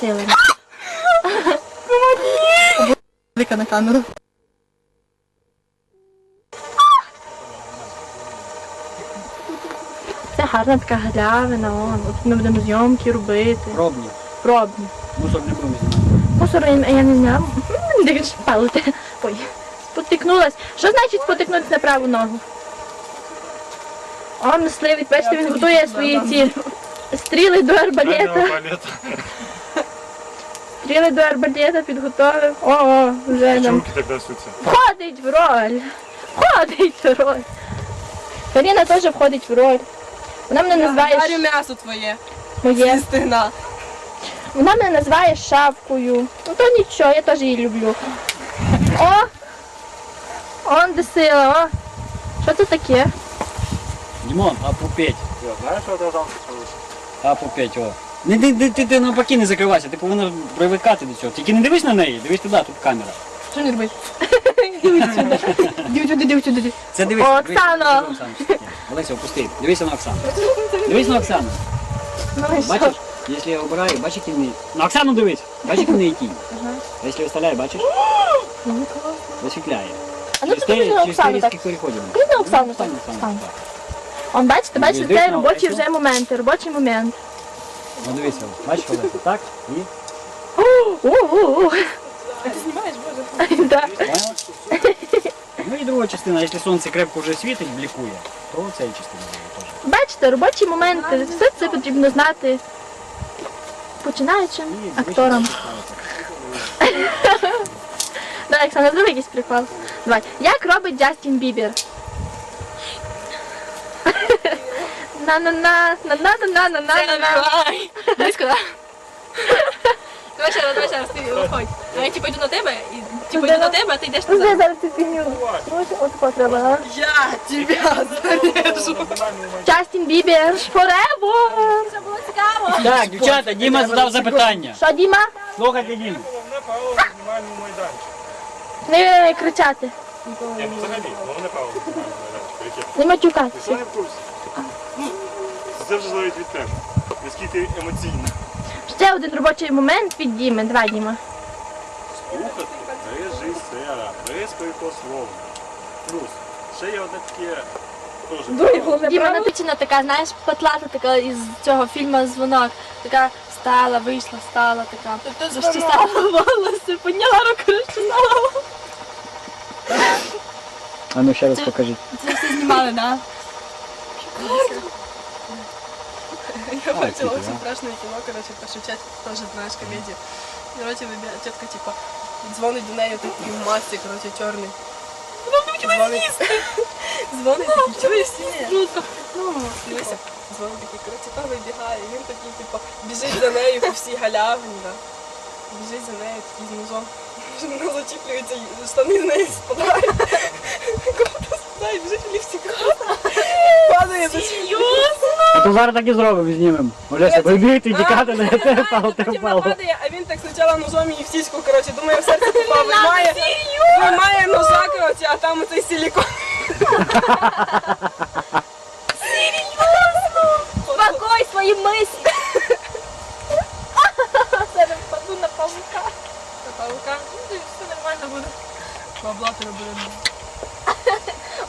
Сили. Вика на камеру. Це гарна така галявина, он. От ми будемо зйомки робити. Пробні. Пробні. Мусор не будемо знімати. Мусор я я не знаю. Дивиш, палити. Ой, спотикнулась. Що значить спотикнутися на праву ногу? О, мисливець, бачите, він готує свої ці стріли до арбалета. Стріли до арбалета підготовив. О, о, вже нам Руки так несуться. входить в роль. Входить в роль. Каріна теж входить в роль. Вона мене називає Дарю м'ясо твоє. моє. Стигна. Вона мене називає шавкою. Ну то нічого, я теж її люблю. О! Он де сила, о! Що це таке? Дімон, а попеть. Я знаєш, що я там залишив? А попеть, о. Не, ти, ти, ти, ти навпаки не закривайся, ти повинна привикати до цього. Тільки не дивись на неї, дивись туди, тут камера. Що не робиш? Дивись сюди. Дивись сюди, дивись сюди. Це дивись. О, Оксано! дивись, що таке. Олеся, опусти. Дивися на Оксану. Дивись на Оксану. Ну і що? Бачиш? Якщо я обираю, бачиш, який в неї. На Оксану дивись. Бачиш, який в неї кінь. А якщо виставляю, бачиш? Висвітляє. А ну Через те- на через те Оксану так. на Оксану Ну, так. Он бачите, бачите, Дивись це на робочі Олесю. вже моменти, робочий момент. Ну дивися, бачиш, Олеся, так? І. Ти знімаєш, боже? Да. Поняла? Ну і друга частина, якщо сонце крепко вже світить, блікує, то ця частина буде теж. Бачите, робочі моменти, все це потрібно знати починаючим І акторам. Давай, Оксана, зроби якийсь прикол. Давай. Як робить Джастін Бібер? На-на-на, на-на-на-на-на-на-на. Близько, так? Давай ще раз, давай ще раз, ти виходь. Я типу йду на тебе, і типу йду на тебе, а ти йдеш Ну, туди. зараз ти фігню. Ось отако треба, а? Я тебе зарежу. Джастін Бібер, forever. Це було цікаво. Так, дівчата, Діма задав запитання. Що, Діма? Слухайте, Діму. Головне правило на знімальному майданчику. Не кричати, Ні, ну взагалі, головне правило знімальному майданчику. Яке? не матюкатися. що не в курсі? Ну, Це вже залежить від тебе. Наскільки ти емоційна. Ще один робочий момент від Діми. Давай, Діма. Слухати режисера, безпрекословно. Плюс, ще є одне таке теж. Діма напічена така, знаєш, патлата така із цього фільму Дзвонок. Така стала, вийшла, стала така. Тобто Розчесала волоси, підняла руку, розчесала. А ну ще раз покажіть. Це все знімали, да? Я А, типа, очень да. страшное кино, короче, пошучать, тоже знаешь, комедию. Короче, выбирает тетка, типа, дзвонить до неї такий в масці, короче, чорний. Дзвонить, дзвонить такий, чуєш, сіє? Ну, дивися, дзвонить такий, короче, та вибігає, він такий, типу, біжить за нею по всій галявині, да. Біжить за нею такий з ножом. Вона зачіплюється, штани з неї спадають. Кого-то спадає, біжить в ліфті, падає. А то зараз так і зробимо, знімемо. Олеся, вибігти, тікати, не те впало, те впало. падає, а він так спочатку ножом її в сіську, коротше, думає, в серце попав, виймає, вимає ножа, коротше, а там оцей силікон. Спокой свої мислі. Зараз впаду на павука. На павука, ну, все нормально буде. Бабла тебе буде.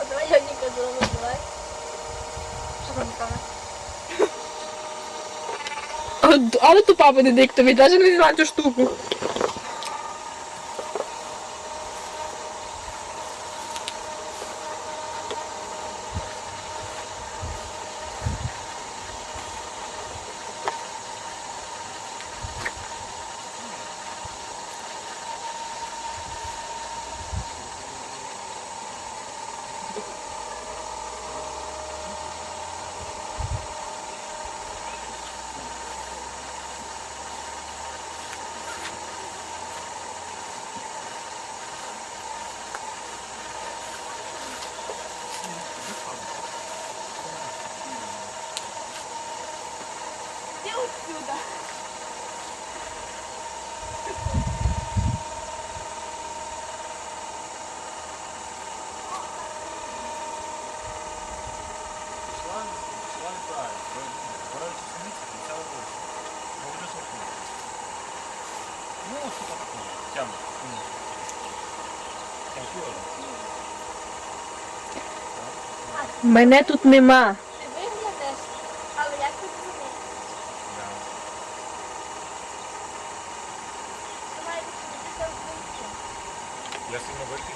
О, давай я не кажу, ну давай. Що там каже? Тупа Бенедиктові, навіть не знаю цю штуку. Мене тут нема. Ти виглядиш, але як відчинитися вбивці. Я сильно великий?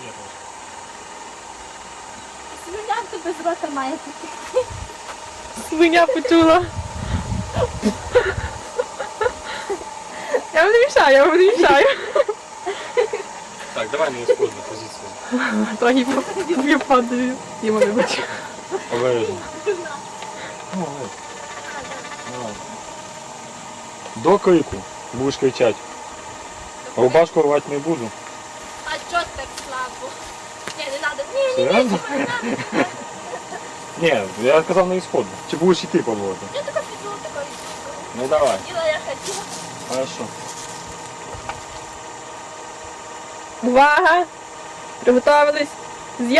Ні, трошки. Слюняк тебе з рота має піти. Свиня почула. Я вам не мішаю, я вам не. Так, давай на ісходну позицію. Трохи я падаю. Йому вибач. Обережно. Ну, ось. Давай. До крику будеш кричати. Рубашку рвати не буду. А чого ти так слабо? Ні, не треба. Ні, ні, ні, Серйозно? не треба. Ні, я сказав на ісходну. Чи будеш іти пробувати? Я така піду, такої. Ну давай. Діла я хотіла. Хорошо. Увага! Приготовились. з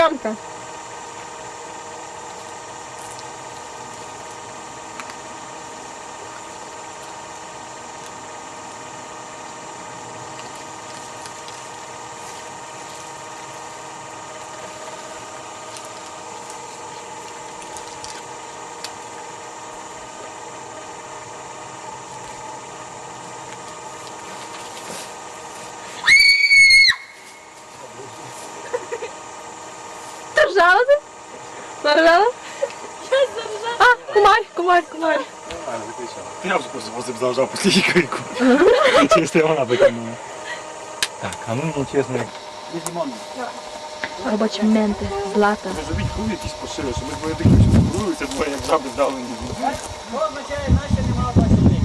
Заржала ти? Заржала? Я завжди. А, закричав. Я вже просто возив завжав після її крику. Чисто вона виконала. Так, а ну мені чесно. Робочі моменти, злата. ви зробіть хуй якийсь пошире, щоб ми двоє такі що збруються, двоє як жаби здавлені. Що означає, наче нема бачити?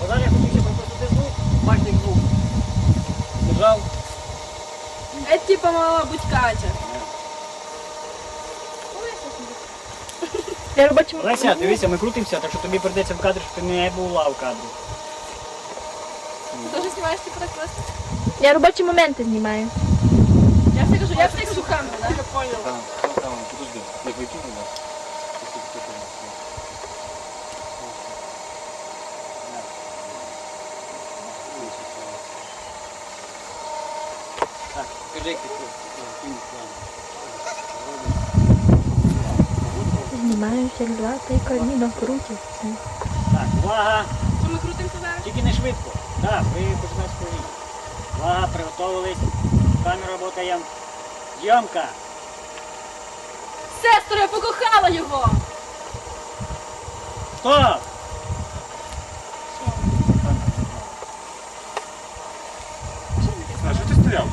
Бо я хотів, щоб просто звук, бачити звук. Держав. Це типа мала бути Катя. Я робочі Леся, дивися, ми крутимося, так що тобі прийдеться в кадрі, щоб ти не була в кадрі. Ти теж знімаєш типу так? Я робочі моменти знімаю. Я все кажу, я все кажу камеру, да? Я поняла. Так, так, так, подожди. Як викину, так? Так, скажи, як ти кінь план. Як злата і коліно крутяться. Так, увага! Що ми крутимося зараз? Тільки не швидко. Так, ви починаєте повільно. Увага, приготовились. Камера работає. Зйомка. Сестру, я покохала його! А що ти стояв.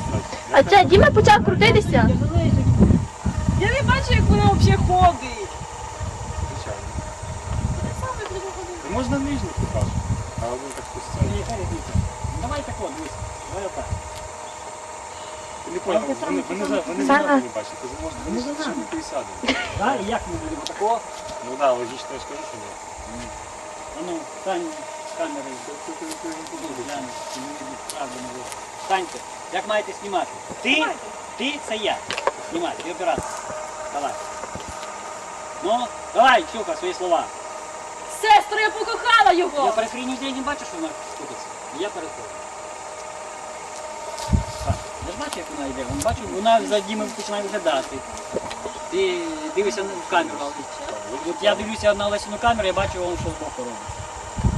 А це Діма почав крутитися. Я не бачу, як вона взагалі ходить. Звичайно. Та Можна нижній покажу. А один так спустя. Ні, різниця? Давай так от, дивись. Давай отак. Ти не поняв, вони, вони, за- вони Сара. за не бачать. Кажу, може, вони ж ще не присядуть. Так, і як ми будемо такого? Ну так, логічно, я ж кажу, що ні. А ну, стань з камери. Гляну, чи не видно, правда не видно. Станьте. Як маєте знімати? Ти, ти це я. Знімай, ти оператор. Давай. Ну, давай, Чука, свої слова. Сестру, я покохала Я його! перехрій ніде не бачу, що вона скутиться. Я переходжу. Так, я ж бачу, як вона йде. Вона бачу, вона за Дімою починає виглядати. Ти дивишся в камеру. От я дивлюся на Лесіну камеру, я бачу, вон що збоку робить.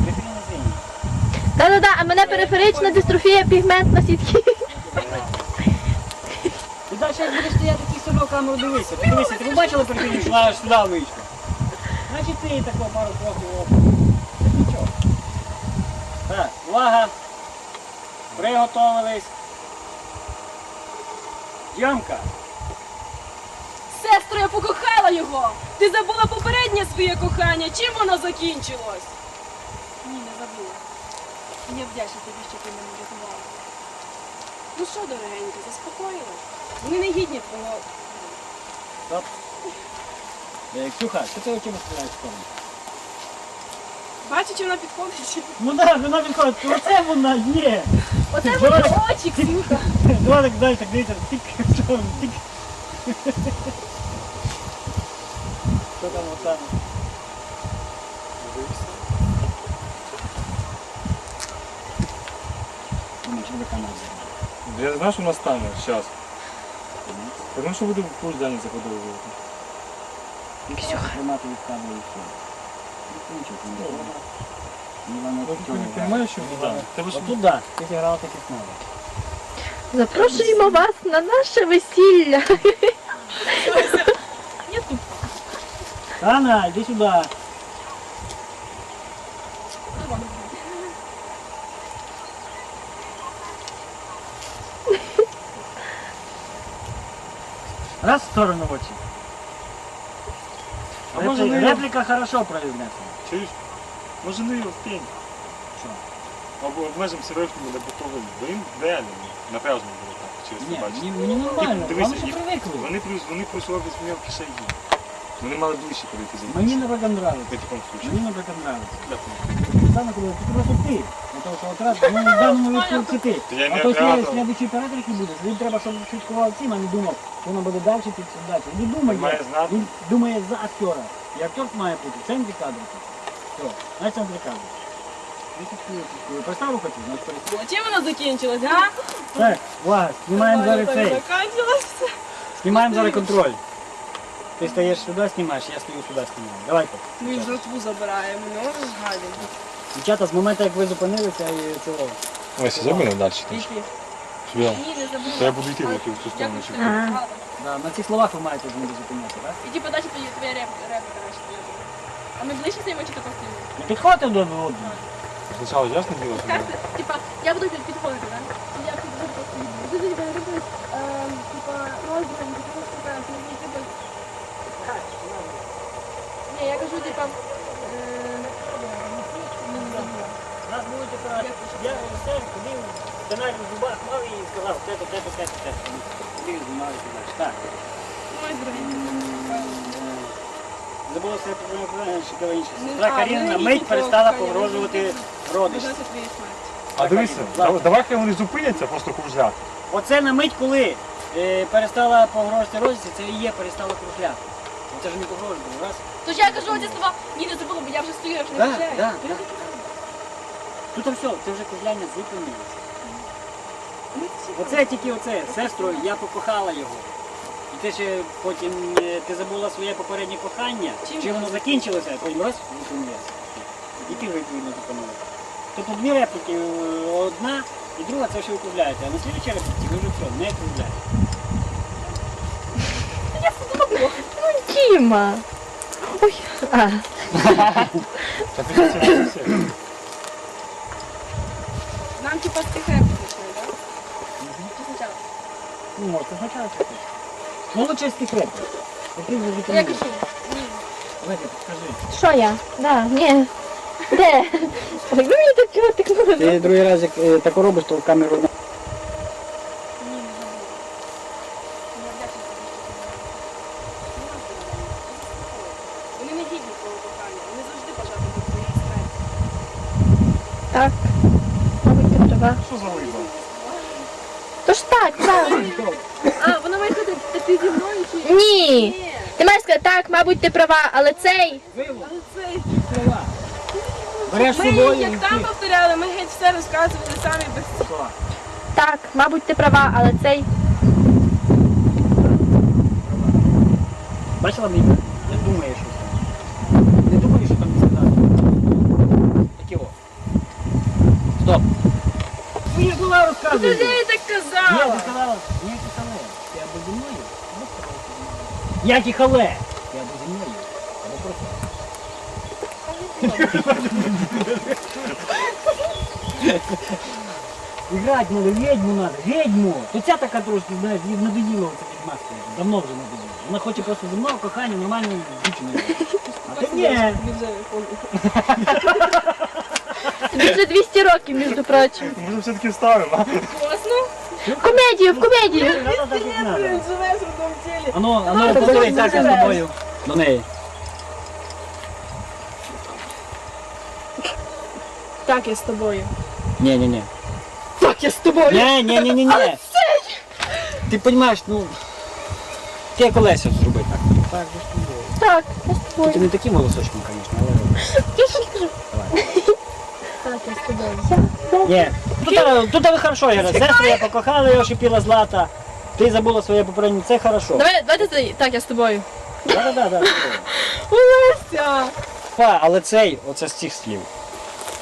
Перехрійне зріння. Та-да-да, а мене периферична дистрофія пігментна сітки. Ти далі як будеш стояти, ти себе в камеру дивися. Ти дивися, ти побачила перехрійну, що вона аж сюди вийшла. Значить ти такого пару кроків нічого. Так, увага. Приготовились. Зйомка. Сестру, я покохала його! Ти забула попереднє своє кохання. Чим воно закінчилось? Ні, не забула. Я вдячна тобі, що ти мене врятувала. Ну що, дорогенька, заспокоїла? Вони не гідні твого. Стоп. Е, Ксюха, що ти очима стріляєш в? Бачиш, чи вона підходить? Ну так, вона підходить. Оце вона є. Оце Давай. мої очі, Ксюха. Давай так далі, так дивіться. Тик, що, тик. Що там. Я знаю, що настане час. Тому що буду курс дані заподобувати. Тримати від кадру і все. Ну, нічого, ти не треба. Ні, воно Ну, цього ти не розумієш, що Да. да. Тебе ж Отут, да, ти зіграла так, як треба. Запрошуємо вас на наше весілля. Анна, йди сюди. Раз в сторону в очі. А може не- репліка хорошо произнесена. чуєш? Може не його в тінь. Що? Або обмежимо сережками на боковим. Бо їм реально напряжно було так, чесно Ні, бачити. мені, мені нормально, Дивися, вони привикли. Вони плюс вони пройшли без мене в кишені. Вони мали ближче подойти за Мені, наприклад, нравиться. в такому. Мені, наприклад, нравиться. Дякую. Саме коли ти просто ти. На того, що ну, в даному випадку це ти. А не то оператор. слід- слідуючий оператор, який буде, він треба, щоб слідкував цим, а не думав, що воно буде далі, під далі. Він Він думає, має знати. він думає за актера. І актер має бути в центрі кадру. Все, на центрі кадру. Ну. Перестав рухати, значить перестав. Чим вона закінчилась, а? Так, увага, знімаємо зараз цей. Закінчилась. Знімаємо зараз контроль. Ти стаєш сюди, знімаєш, я стою сюди, знімаю. Давайте. Ми ж жратву забираємо, ну розгадимо. Дівчата, з моменту, як ви зупинилися і цього. Ось, забили далі. Ні, не забула. я буду йти в цю сторону. чи-. Да, на цих словах ви маєте з ними зупинятися, так? І типу далі твоя твоя реп, реп, коротше, твоя. А ми ближче стоїмо чи тако стоїмо? Не підходьте до одного. Спочатку ясно діло, що Як це? Типа, я буду підходити, да? Чи я тако стоїмо? Буду типа ем, типа, типа... Ні, я кажу, типа, ем, не забула. Нас будуть операції. Я все ходив, в зубах мав і сказав, те-то, те-то, те-то, те-то. І так. Ой, все про шикова інше. Сестра Каріна на мить перестала погрожувати смерті. А дивися, дав- давай хай вони зупиняться, просто кружляти. Оце на мить, коли е, перестала погрожувати родичі, це і є перестала кружляти. Це ж не погрожувати, раз. Тож я кажу оці слова, ні, не забула, бо я вже стою, я вже не включаю. так, так. Тут все, це вже кружляння зупинилося. Оце тільки оце, сестру, я покохала його. І ти ще потім е, ти забула своє попереднє кохання, Чим чи воно закінчилося, а потім раз зупинилося. І ти відповідно зупинилася. Тобто дві репліки, е, одна і друга це ще округляєте, а на слідчій репліці ви вже все, не округляєте. Ну, Діма. Ой, а. Та ти ж все. Нам типа реплік почали, так? Чи спочатку? Ну, може, це спочатку. Ну, лучше вже Я кажу, ні. Давайте, підкажи. Що я? Да, ні. Де? Ви мені так чого тикнули? Ти другий раз як е, таку робиш, то в камеру мене. Вони не гідні твого кохання, вони завжди бажати до твоєї смерті. Так. Права. Що за вибор? Тож так, правильно. А, вона має сказати, ти- ти зі мною чи... Ні. Ти маєш сказати, так, мабуть, ти права, але цей. Але це слова. Береш ми собою і як там повторяли, ми геть все розказували самі без цього. слова. Так, мабуть, ти права, але цей. Бачила мені? Я думаю, що там. Не думаю, що там сказати. Такі о. Стоп. Ви розказувати. Ти так Ні, казала. ти сказала, ніякі хале. Ти або зі мною, або тобою зі мною. Які хале? Ти або зі мною, або просто. Играть надо, ведьму надо, ведьму. То ця така трошки, знаєш, їй надоїло це відмазка. Давно вже надоїло. Вона хоче просто зі мною кохання, нормальної дівчини. А ти ні. Тобі вже помню. Тобі вже 200 років, між прочим. Може все-таки вставимо? Класно. В комедію, в комедію. Живе в одному тілі. Ану, ану, повтори так я з тобою. До неї. Так, я з тобою. Ні, ні, ні. Так, я з тобою. Ні, ні, ні, ні, ні. Ти розумієш, ну. Ти як Олеся зроби так. Так, я з тобою. Так, я з Ти тобою. не таким голосочком, звісно, але. Я ж кажу. Давай. Так, я з тобою. Я, я. Ні, Тут, тут ви хорошо грали. Сестру я покохала його, шипіла злата. Ти забула своє попереднє, це хорошо. Давай, давайте ти- так, я з тобою. Да, да, да, Олеся! Па, але цей, оце з цих слів.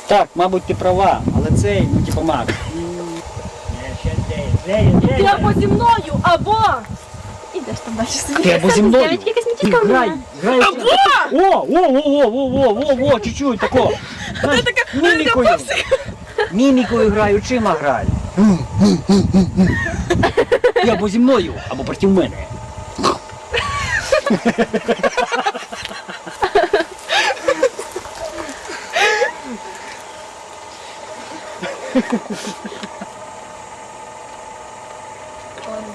Так, мабуть, ти права, але цей, ну типу мак. Ти або зі мною, або... Ідеш там далі собі. Ти або зі мною. Навіть якась Ти мітічка в грай, мене. грай. О, о, о, о, о, о, о, о, чуть-чуть тако. Знаєш, Мімікою. Мімікою граю, очима граю. Ти або зі мною, або проти мене.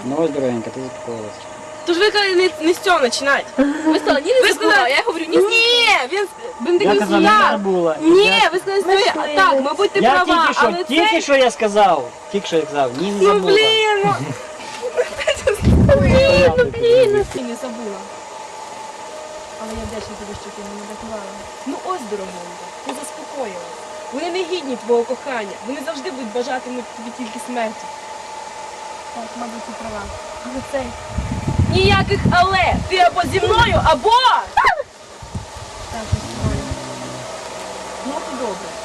Ну ось, дорогенька, ти заспокоїлася. Тож ви казали не, не з цього починати. Ви сказали, ні, не Ви забула, а я говорю, ні, Ні, він, Я казав, не я. забула. Ні, ви сказали, що я, так, мабуть, ти Я права, тільки що, але тільки цей... що я сказав. Тільки що я сказав, ні, не Ну, забула. блін, ну. Блін, ну блін. І не забула. Але я вдячна тобі, що ти мене врятувала. Ну ось, дорогонька, ти заспокоїла. Вони не гідні твого кохання. Вони завжди будуть бажатимуть тобі тільки смерті. Так, мабуть, ти права. Але цей... Ніяких але! Ти або зі мною, або! Так. Ну, добре.